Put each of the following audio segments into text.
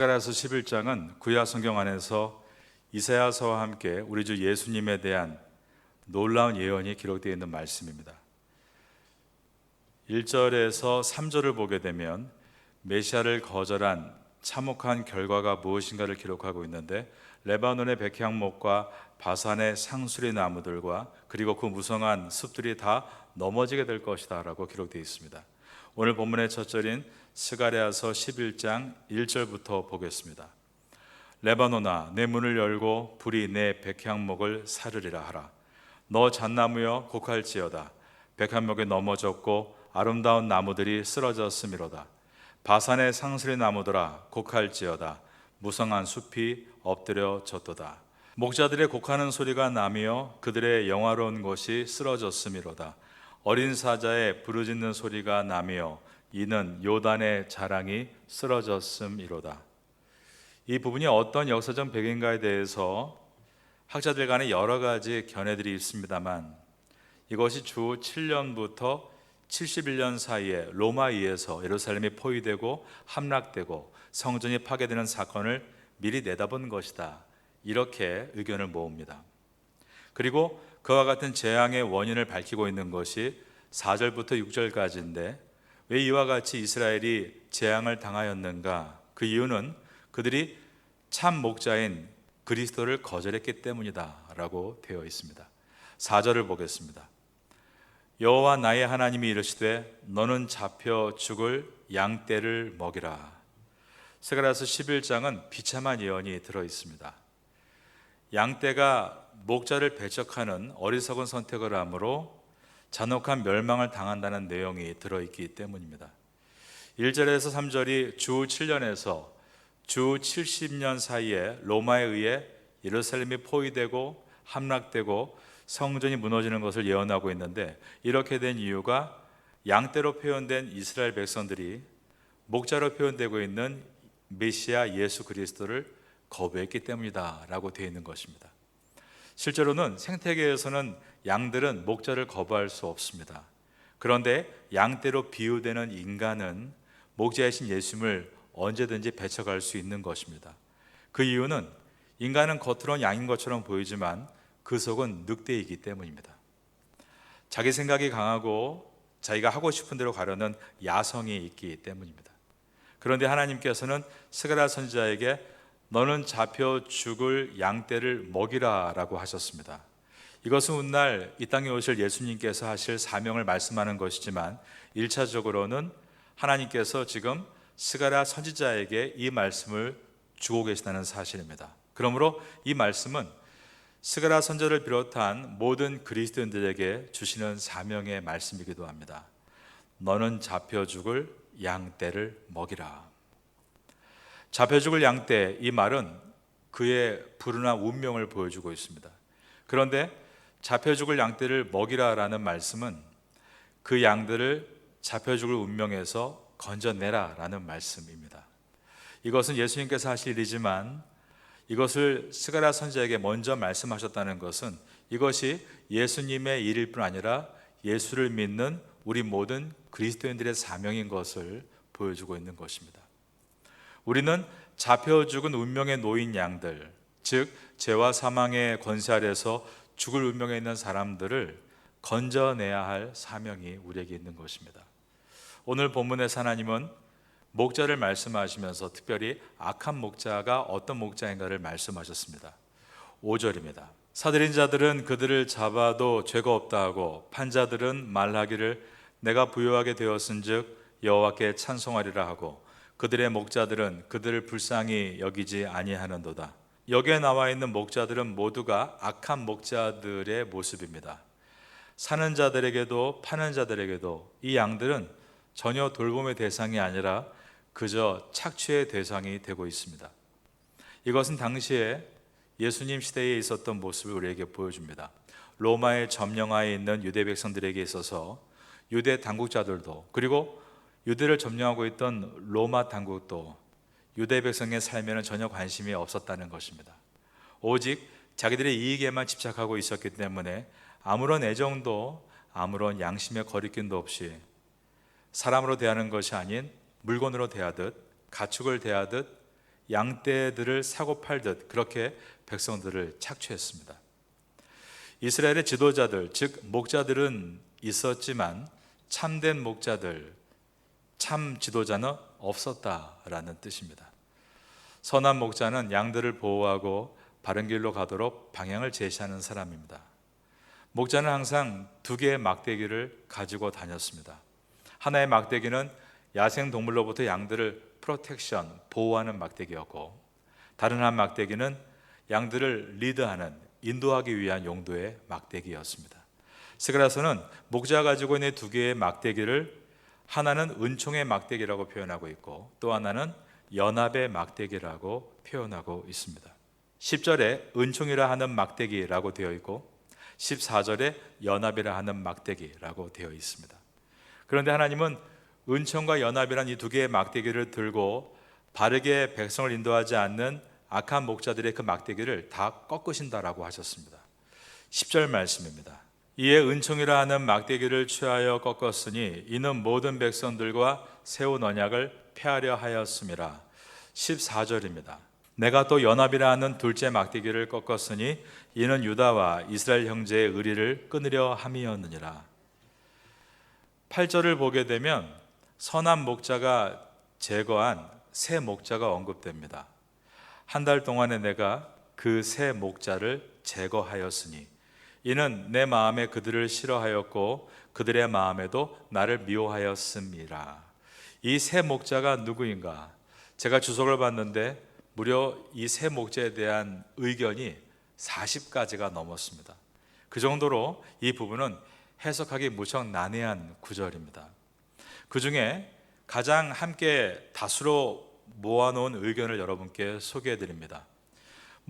스가랴서 11장은 구약 성경 안에서 이사야서와 함께 우리 주 예수님에 대한 놀라운 예언이 기록되어 있는 말씀입니다. 1절에서 3절을 보게 되면 메시아를 거절한 참혹한 결과가 무엇인가를 기록하고 있는데 레바논의 백향목과 바산의 상수리 나무들과 그리고 그 무성한 숲들이 다 넘어지게 될 것이다라고 기록되어 있습니다. 오늘 본문의 첫 절인 스가랴서 11장 1절부터 보겠습니다. 레바논아 내 문을 열고 불이 내 백향목을 사르리라 하라. 너 잣나무여 곡할지어다. 백향목에 넘어졌고 아름다운 나무들이 쓰러졌음이로다. 바산의 상수리 나무들아 곡할지어다. 무성한 숲이 엎드려졌도다. 목자들의 곡하는 소리가 나며 그들의 영화로운 것이 쓰러졌음이로다. 어린 사자의 부르짖는 소리가 나며 이는 요단의 자랑이 쓰러졌음이로다. 이 부분이 어떤 역사적 배경인가에 대해서 학자들 간에 여러 가지 견해들이 있습니다만 이것이 주 7년부터 71년 사이에 로마의에서 예루살렘이 포위되고 함락되고 성전이 파괴되는 사건을 미리 내다본 것이다. 이렇게 의견을 모읍니다. 그리고 그와 같은 재앙의 원인을 밝히고 있는 것이 4절부터 6절까지인데 왜 이와 같이 이스라엘이 재앙을 당하였는가? 그 이유는 그들이 참 목자인 그리스도를 거절했기 때문이다라고 되어 있습니다. 4절을 보겠습니다. 여호와 나의 하나님이 이르시되 너는 잡혀 죽을 양떼를 먹이라. 스가랴서 11장은 비참한 예언이 들어 있습니다. 양떼가 목자를 배척하는 어리석은 선택을 하므로 잔혹한 멸망을 당한다는 내용이 들어 있기 때문입니다. 1절에서 3절이 주 7년에서 주 70년 사이에 로마에 의해 예루살렘이 포위되고 함락되고 성전이 무너지는 것을 예언하고 있는데 이렇게 된 이유가 양떼로 표현된 이스라엘 백성들이 목자로 표현되고 있는 메시아 예수 그리스도를 거부했기 때문이다라고 되어 있는 것입니다. 실제로는 생태계에서는 양들은 목자를 거부할 수 없습니다. 그런데 양떼로 비유되는 인간은 목자이신 예수님을 언제든지 배척할 수 있는 것입니다. 그 이유는 인간은 겉으로는 양인 것처럼 보이지만 그 속은 늑대이기 때문입니다. 자기 생각이 강하고 자기가 하고 싶은 대로 가려는 야성이 있기 때문입니다. 그런데 하나님께서는 스가랴 선지자에게 너는 잡혀 죽을 양떼를 먹이라 라고 하셨습니다. 이것은 훗날 이 땅에 오실 예수님께서 하실 사명을 말씀하는 것이지만 1차적으로는 하나님께서 지금 스가랴 선지자에게 이 말씀을 주고 계시다는 사실입니다. 그러므로 이 말씀은 스가랴 선지자를 비롯한 모든 그리스도인들에게 주시는 사명의 말씀이기도 합니다. 너는 잡혀 죽을 양떼를 먹이라. 잡혀 죽을 양떼 이 말은 그의 불운한 운명을 보여주고 있습니다. 그런데 잡혀 죽을 양떼를 먹이라라는 말씀은 그 양들을 잡혀 죽을 운명에서 건져내라라는 말씀입니다. 이것은 예수님께서 하실 일이지만 이것을 스가랴 선지자에게 먼저 말씀하셨다는 것은 이것이 예수님의 일일 뿐 아니라 예수를 믿는 우리 모든 그리스도인들의 사명인 것을 보여주고 있는 것입니다. 우리는 잡혀 죽은 운명의 노인 양들, 즉 죄와 사망의 권세 아래서 죽을 운명에 있는 사람들을 건져내야 할 사명이 우리에게 있는 것입니다. 오늘 본문에서 하나님은 목자를 말씀하시면서 특별히 악한 목자가 어떤 목자인가를 말씀하셨습니다. 5절입니다. 사들인 자들은 그들을 잡아도 죄가 없다 하고 판자들은 말하기를 내가 부유하게 되었은즉 여호와께 찬송하리라 하고 그들의 목자들은 그들을 불쌍히 여기지 아니하는도다. 여기에 나와 있는 목자들은 모두가 악한 목자들의 모습입니다. 사는 자들에게도 파는 자들에게도 이 양들은 전혀 돌봄의 대상이 아니라 그저 착취의 대상이 되고 있습니다. 이것은 당시에 예수님 시대에 있었던 모습을 우리에게 보여줍니다. 로마의 점령하에 있는 유대 백성들에게 있어서 유대 당국자들도 그리고 유대를 점령하고 있던 로마 당국도 유대 백성의 삶에는 전혀 관심이 없었다는 것입니다. 오직 자기들의 이익에만 집착하고 있었기 때문에 아무런 애정도 아무런 양심의 거리낌도 없이 사람으로 대하는 것이 아닌 물건으로 대하듯 가축을 대하듯 양떼들을 사고 팔듯 그렇게 백성들을 착취했습니다. 이스라엘의 지도자들, 즉 목자들은 있었지만 참된 목자들, 참 지도자는 없었다라는 뜻입니다. 선한 목자는 양들을 보호하고 바른 길로 가도록 방향을 제시하는 사람입니다. 목자는 항상 두 개의 막대기를 가지고 다녔습니다. 하나의 막대기는 야생 동물로부터 양들을 프로텍션, 보호하는 막대기였고 다른 한 막대기는 양들을 리드하는 인도하기 위한 용도의 막대기였습니다. 스가라서는 목자가 가지고 있는 두 개의 막대기를 하나는 은총의 막대기라고 표현하고 있고 또 하나는 연합의 막대기라고 표현하고 있습니다. 10절에 은총이라 하는 막대기라고 되어 있고 14절에 연합이라 하는 막대기라고 되어 있습니다. 그런데 하나님은 은총과 연합이란 이 두 개의 막대기를 들고 바르게 백성을 인도하지 않는 악한 목자들의 그 막대기를 다 꺾으신다라고 하셨습니다. 10절 말씀입니다. 이에 은총이라 하는 막대기를 취하여 꺾었으니 이는 모든 백성들과 세운 언약을 폐하려 하였음이라. 14절입니다. 내가 또 연합이라 하는 둘째 막대기를 꺾었으니 이는 유다와 이스라엘 형제의 의리를 끊으려 함이었느니라. 8절을 보게 되면 선한 목자가 제거한 새 목자가 언급됩니다. 한 달 동안에 내가 그 새 목자를 제거하였으니 이는 내 마음에 그들을 싫어하였고 그들의 마음에도 나를 미워하였음이라. 이새 목자가 누구인가? 제가 주석을 봤는데 무려 이새 목자에 대한 의견이 40가지가 넘었습니다. 그 정도로 이 부분은 해석하기 무척 난해한 구절입니다. 그 중에 가장 함께 다수로 모아놓은 의견을 여러분께 소개해 드립니다.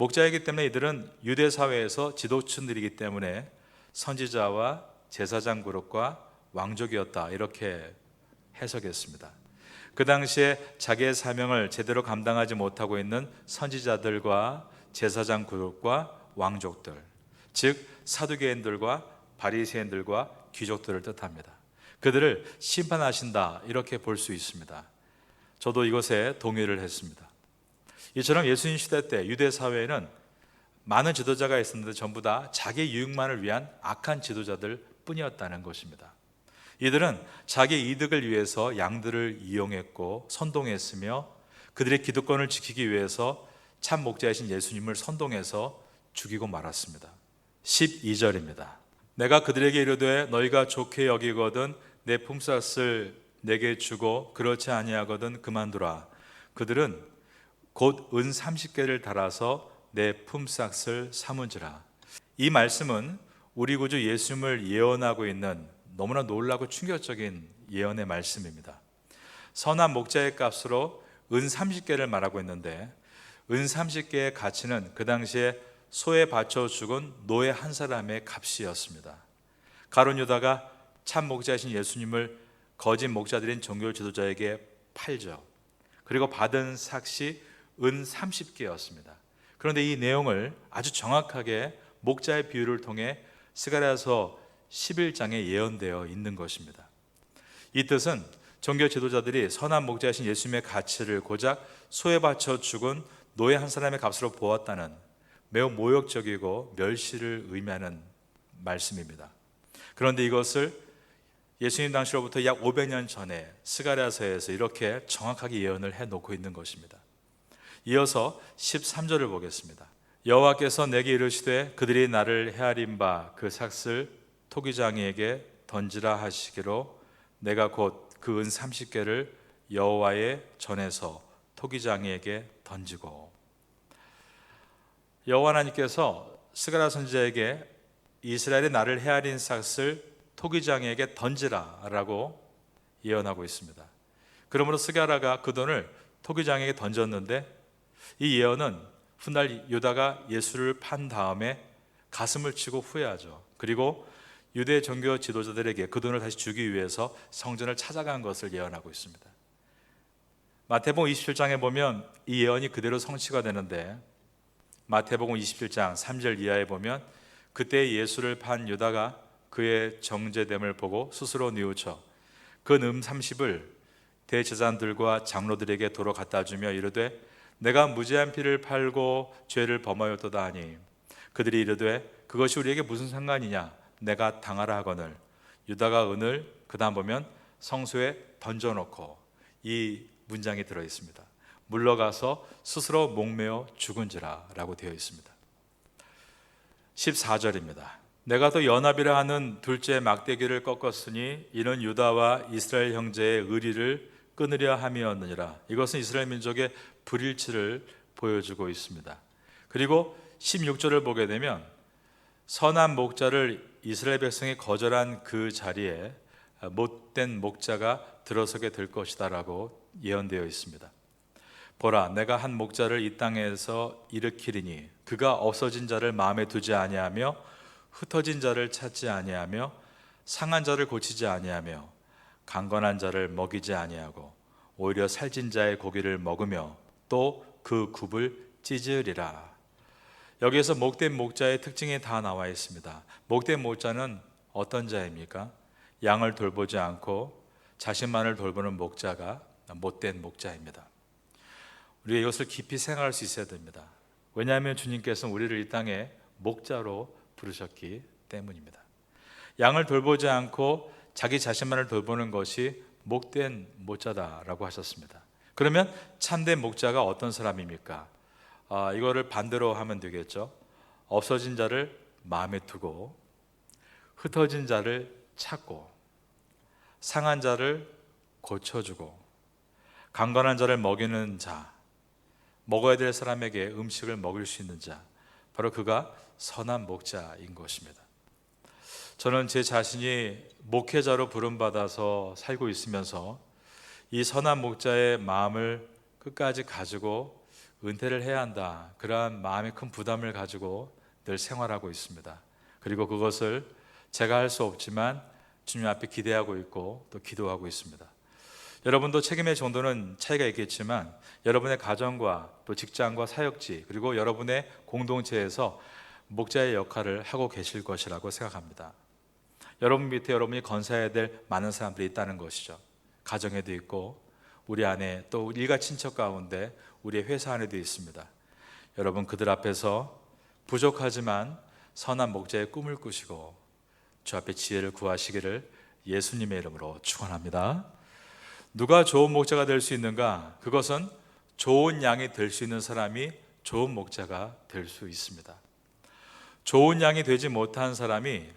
목자이기 때문에 이들은 유대 사회에서 지도층들이기 때문에 선지자와 제사장 그룹과 왕족이었다 이렇게 해석했습니다. 그 당시에 자기의 사명을 제대로 감당하지 못하고 있는 선지자들과 제사장 그룹과 왕족들, 즉 사두개인들과 바리새인들과 귀족들을 뜻합니다. 그들을 심판하신다 이렇게 볼 수 있습니다. 저도 이것에 동의를 했습니다. 이처럼 예수님 시대 때 유대 사회에는 많은 지도자가 있었는데 전부 다 자기 유익만을 위한 악한 지도자들 뿐이었다는 것입니다. 이들은 자기 이득을 위해서 양들을 이용했고 선동했으며 그들의 기득권을 지키기 위해서 참 목자이신 예수님을 선동해서 죽이고 말았습니다. 12절입니다. 내가 그들에게 이르되 너희가 좋게 여기거든 내 품삯을 내게 주고 그렇지 아니하거든 그만두라. 그들은 곧 은 30개를 달아서 내 품삯을 삼은지라. 이 말씀은 우리 구주 예수님을 예언하고 있는 너무나 놀라고 충격적인 예언의 말씀입니다. 선한 목자의 값으로 은 30개를 말하고 있는데 은 30개의 가치는 그 당시에 소에 바쳐 죽은 노예 한 사람의 값이었습니다. 가론 유다가 참 목자이신 예수님을 거짓 목자들인 종교 지도자에게 팔죠. 그리고 받은 삭시 은 30개였습니다. 그런데 이 내용을 아주 정확하게 목자의 비유를 통해 스가랴서 11장에 예언되어 있는 것입니다. 이 뜻은 종교 지도자들이 선한 목자이신 예수님의 가치를 고작 소에 바쳐 죽은 노예 한 사람의 값으로 보았다는 매우 모욕적이고 멸시를 의미하는 말씀입니다. 그런데 이것을 예수님 당시로부터 약 500년 전에 스가랴서에서 이렇게 정확하게 예언을 해 놓고 있는 것입니다. 이어서 13절을 보겠습니다. 여호와께서 내게 이르시되 그들이 나를 헤아린 바 그 삭슬 토기장이에게 던지라 하시기로 내가 곧 그 은 30개를 여호와의 전에서 토기장이에게 던지고 여호와 하나님께서 스가랴 선지자에게 이스라엘의 나를 헤아린 삭슬 토기장에게 던지라라고 예언하고 있습니다. 그러므로 스가랴가 그 돈을 토기장에게 던졌는데 이 예언은 훗날 유다가 예수를 판 다음에 가슴을 치고 후회하죠. 그리고 유대 종교 지도자들에게 그 돈을 다시 주기 위해서 성전을 찾아간 것을 예언하고 있습니다. 마태복음 27장에 보면 이 예언이 그대로 성취가 되는데 마태복음 27장 3절 이하에 보면 그때 예수를 판 유다가 그의 정제됨을 보고 스스로 뉘우쳐 그음 30을 대제사장들과 장로들에게 도로 갖다 주며 이르되 내가 무죄한 피를 팔고 죄를 범하였도다 하니 그들이 이르되 그것이 우리에게 무슨 상관이냐 내가 당하라 하거늘 유다가 은을 그다음 보면 성소에 던져놓고 이 문장이 들어 있습니다. 물러가서 스스로 목매어 죽은지라라고 되어 있습니다. 14절입니다. 내가 또 연합이라 하는 둘째 막대기를 꺾었으니 이는 유다와 이스라엘 형제의 의리를 끊으려 함이었느니라. 이것은 이스라엘 민족의 불일치를 보여주고 있습니다. 그리고 16절을 보게 되면 선한 목자를 이스라엘 백성이 거절한 그 자리에 못된 목자가 들어서게 될 것이다라고 예언되어 있습니다. 보라 내가 한 목자를 이 땅에서 일으키리니 그가 없어진 자를 마음에 두지 아니하며 흩어진 자를 찾지 아니하며 상한 자를 고치지 아니하며 강건한 자를 먹이지 아니하고 오히려 살찐 자의 고기를 먹으며 또 그 굽을 찢으리라. 여기에서 목된 목자의 특징이 다 나와 있습니다. 목된 목자는 어떤 자입니까? 양을 돌보지 않고 자신만을 돌보는 목자가 못된 목자입니다. 우리가 이것을 깊이 생각할 수 있어야 됩니다. 왜냐하면 주님께서는 우리를 이 땅에 목자로 부르셨기 때문입니다. 양을 돌보지 않고 자기 자신만을 돌보는 것이 목된 목자다라고 하셨습니다. 그러면 참된 목자가 어떤 사람입니까? 아, 이거를 반대로 하면 되겠죠. 없어진 자를 마음에 두고 흩어진 자를 찾고 상한 자를 고쳐주고 강건한 자를 먹이는 자 먹어야 될 사람에게 음식을 먹일 수 있는 자 바로 그가 선한 목자인 것입니다. 저는 제 자신이 목회자로 부름받아서 살고 있으면서 이 선한 목자의 마음을 끝까지 가지고 은퇴를 해야 한다. 그러한 마음의 큰 부담을 가지고 늘 생활하고 있습니다. 그리고 그것을 제가 할 수 없지만 주님 앞에 기대하고 있고 또 기도하고 있습니다. 여러분도 책임의 정도는 차이가 있겠지만 여러분의 가정과 또 직장과 사역지 그리고 여러분의 공동체에서 목자의 역할을 하고 계실 것이라고 생각합니다. 여러분 밑에 여러분이 건사해야 될 많은 사람들이 있다는 것이죠. 가정에도 있고 우리 안에 또 일가 친척 가운데 우리의 회사 안에도 있습니다. 여러분 그들 앞에서 부족하지만 선한 목자의 꿈을 꾸시고 주 앞에 지혜를 구하시기를 예수님의 이름으로 축원합니다. 누가 좋은 목자가 될 수 있는가? 그것은 좋은 양이 될 수 있는 사람이 좋은 목자가 될 수 있습니다. 좋은 양이 되지 못한 사람이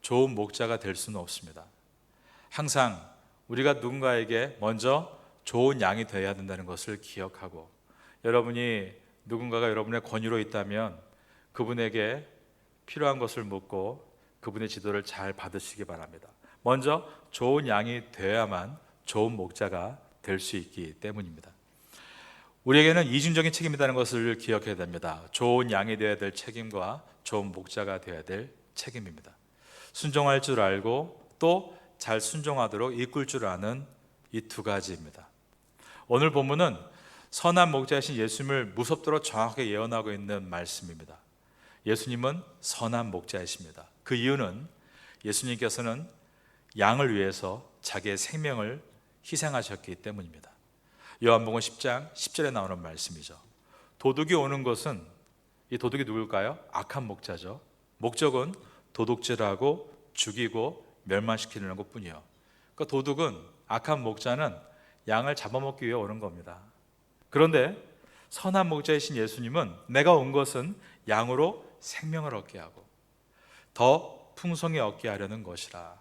좋은 목자가 될 수는 없습니다. 항상 우리가 누군가에게 먼저 좋은 양이 되어야 된다는 것을 기억하고 여러분이 누군가가 여러분의 권유로 있다면 그분에게 필요한 것을 묻고 그분의 지도를 잘 받으시기 바랍니다. 먼저 좋은 양이 되어야만 좋은 목자가 될 수 있기 때문입니다. 우리에게는 이중적인 책임이라는 것을 기억해야 됩니다. 좋은 양이 되어야 될 책임과 좋은 목자가 되어야 될 책임입니다. 순종할 줄 알고 또 잘 순종하도록 이끌 줄 아는 이 두 가지입니다. 오늘 본문은 선한 목자이신 예수님을 무섭도록 정확하게 예언하고 있는 말씀입니다. 예수님은 선한 목자이십니다. 그 이유는 예수님께서는 양을 위해서 자기의 생명을 희생하셨기 때문입니다. 요한복음 10장 10절에 나오는 말씀이죠. 도둑이 오는 것은 이 도둑이 누굴까요? 악한 목자죠. 목적은 도둑질하고 죽이고 멸망시키는 것뿐이요. 그 도둑은 악한 목자는 양을 잡아먹기 위해 오는 겁니다. 그런데 선한 목자이신 예수님은 내가 온 것은 양으로 생명을 얻게 하고 더 풍성히 얻게 하려는 것이라.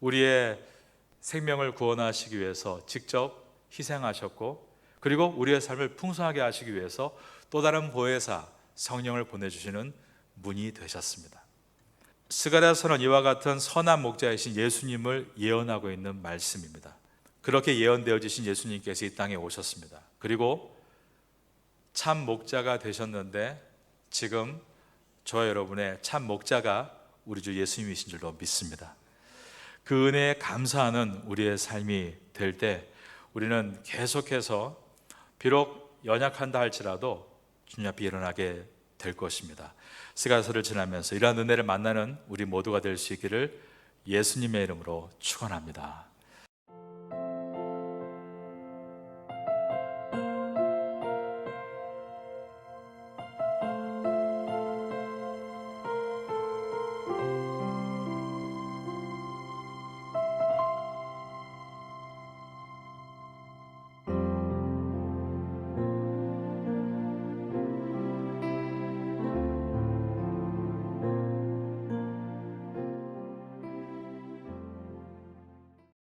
우리의 생명을 구원하시기 위해서 직접 희생하셨고 그리고 우리의 삶을 풍성하게 하시기 위해서 또 다른 보혜사 성령을 보내주시는 분이 되셨습니다. 스가랴서는 이와 같은 선한 목자이신 예수님을 예언하고 있는 말씀입니다. 그렇게 예언되어지신 예수님께서 이 땅에 오셨습니다. 그리고 참 목자가 되셨는데 지금 저와 여러분의 참 목자가 우리 주 예수님이신 줄로 믿습니다. 그 은혜에 감사하는 우리의 삶이 될 때 우리는 계속해서 비록 연약한다 할지라도 주님 앞에 일어나게 될 것입니다. 스가서를 지나면서 이러한 은혜를 만나는 우리 모두가 될 수 있기를 예수님의 이름으로 축원합니다.